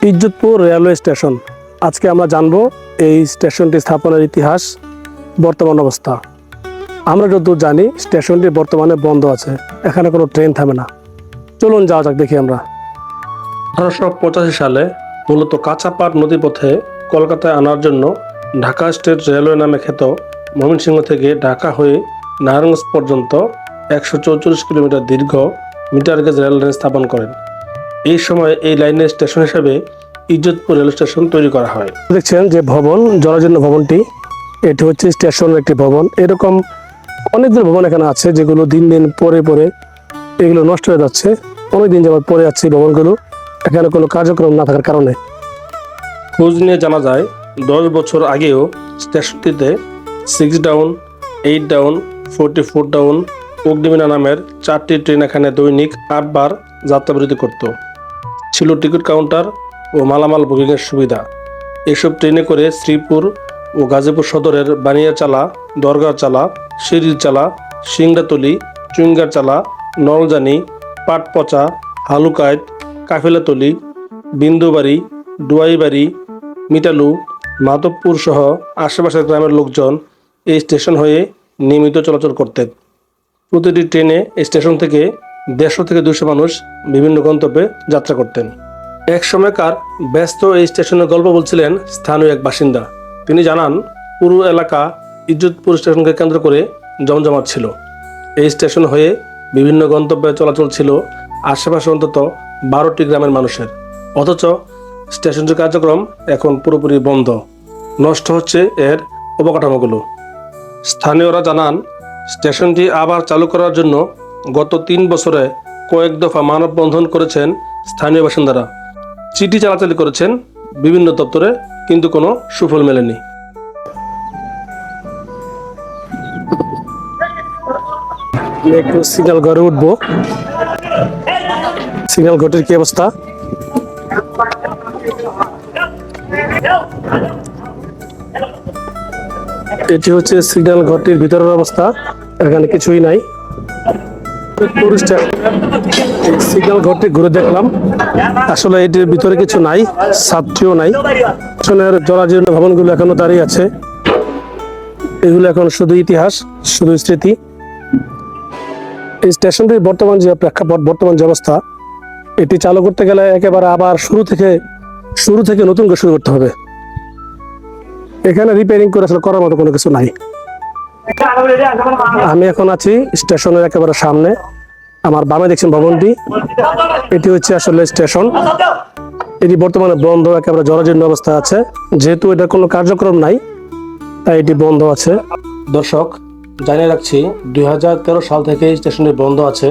Izzatpur railway station. আজকে আমরা জানব এই স্টেশনটি স্থাপনের ইতিহাস, বর্তমান অবস্থা। আমরা যতদূর জানি, স্টেশনটি বর্তমানে বন্ধ আছে। এখানে কোনো ট্রেন থামে না। চলুন যাওয়া যাক, দেখি আমরা। আঠারোশো পঁচাশি সালে মূলত কাঁচাপাট নদীপথে কলকাতায় আনার জন্য ঢাকা স্টেট রেলওয়ে নামে খ্যাত ময়মনসিংহ থেকে ঢাকা হয়ে নারায়ণগঞ্জ পর্যন্ত একশো চৌচল্লিশ কিলোমিটার দীর্ঘ মিটার গেজ রেল লাইন স্থাপন করেন। এই সময় এই লাইনের স্টেশন হিসেবে ইজ্জতপুর রেল স্টেশন তৈরি করা হয়। দেখছেন যে ভবন জরাজীর্ণ ভবনটি এটি হচ্ছে স্টেশনের একটি ভবন। এরকম অনেকগুলো ভবন এখানে আছে যেগুলো দিন দিন পরে পরে এগুলো নষ্ট হয়ে যাচ্ছে। অনেক দিন যাবত পরে যাচ্ছে এই ভবনগুলো। এখানে কোনো কার্যক্রম না থাকার কারণে। খোঁজ নিয়ে জানা যায় দশ বছর আগেও স্টেশনটিতে six down eight down forty four down Agnibina নামের চারটি ট্রেন এখানে দৈনিক আটবার যাত্রাবিরতি করত। ছিল টিকিট কাউন্টার ও মালামাল বুকিংয়ের সুবিধা। এসব ট্রেনে করে শ্রীপুর ও গাজীপুর সদরের বানিয়াচালা দরগার চালা সিরির চালা সিংড়াতলি চুইঙ্গার চালা নলজানি, পাটপচা হালুকাইট কাফেলাতলি, বিন্দুবাড়ি ডুয়াইবাড়ি মিটালু মাধবপুর সহ আশেপাশের গ্রামের লোকজন এই স্টেশন হয়ে নিয়মিত চলাচল করতেন। প্রতিটি ট্রেনে স্টেশন থেকে দেড়শো থেকে দুশো মানুষ বিভিন্ন গন্তব্যে যাত্রা করতেন। এক সময়কার ব্যস্ত এই স্টেশনের গল্প বলছিলেন স্থানীয় এক বাসিন্দা। তিনি জানান, পুরো এলাকা ইজ্জতপুর স্টেশনকে কেন্দ্র করে জমজমাট ছিল। এই স্টেশন হয়ে বিভিন্ন গন্তব্যে চলাচল ছিল আশেপাশে অন্তত বারোটি গ্রামের মানুষের। অথচ স্টেশনটির কার্যক্রম এখন পুরোপুরি বন্ধ। নষ্ট হচ্ছে এর অবকাঠামোগুলো। স্থানীয়রা জানান, স্টেশনটি আবার চালু করার জন্য গত তিন বছরে কয়েক দফা মানববন্ধন করেছেন স্থানীয় বাসিন্দারা। চিঠি চালাচালি করেছেন বিভিন্ন দপ্তরে, কিন্তু কোনো সুফল মেলেনি। একটু সিগন্যাল ঘরে উঠবো। সিগন্যাল ঘটের কি অবস্থা? এটি হচ্ছে সিগন্যাল ঘরটির ভিতরের অবস্থা। এখানে কিছুই নাই। পুরো স্টে- এই সিগন্যাল ঘরটি ঘুরে দেখলাম। আসলে এটির ভিতরে কিছু নাই ছাত্রীও নাই। পিছনের জরাজীর্ণ ভবনগুলো এখনও দাঁড়িয়ে আছে। এগুলো এখন শুধু ইতিহাস, শুধু স্মৃতি। এই স্টেশনটির বর্তমান যে প্রেক্ষাপট, বর্তমান যে অবস্থা, এটি চালু করতে গেলে একেবারে আবার শুরু থেকে শুরু থেকে নতুন করে শুরু করতে হবে। এখানে রিপেয়ারিং করে আসলে করার মতো কোনো কিছু নাই। আমি এখন আছি স্টেশনের একেবারে সামনে। আমার বামে দেখছেন ভবনটি। এটি হচ্ছে আসলে স্টেশন। এটি বর্তমানে বন্ধ, একেবারে জরাজীর্ণ অবস্থা আছে। যেহেতু এটা কোনো কার্যক্রম নাই, তাই এটি বন্ধ আছে। দর্শক, জানিয়ে রাখছি, দুই হাজার তেরো সাল থেকে স্টেশনটি বন্ধ আছে।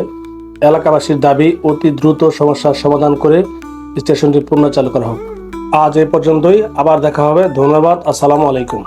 এলাকাবাসীর দাবি, অতি দ্রুত সমস্যার সমাধান করে স্টেশনটি পুনঃ চালু করা হোক। আজ এ পর্যন্তই। আবার দেখা হবে। ধন্যবাদ। আসসালামু আলাইকুম।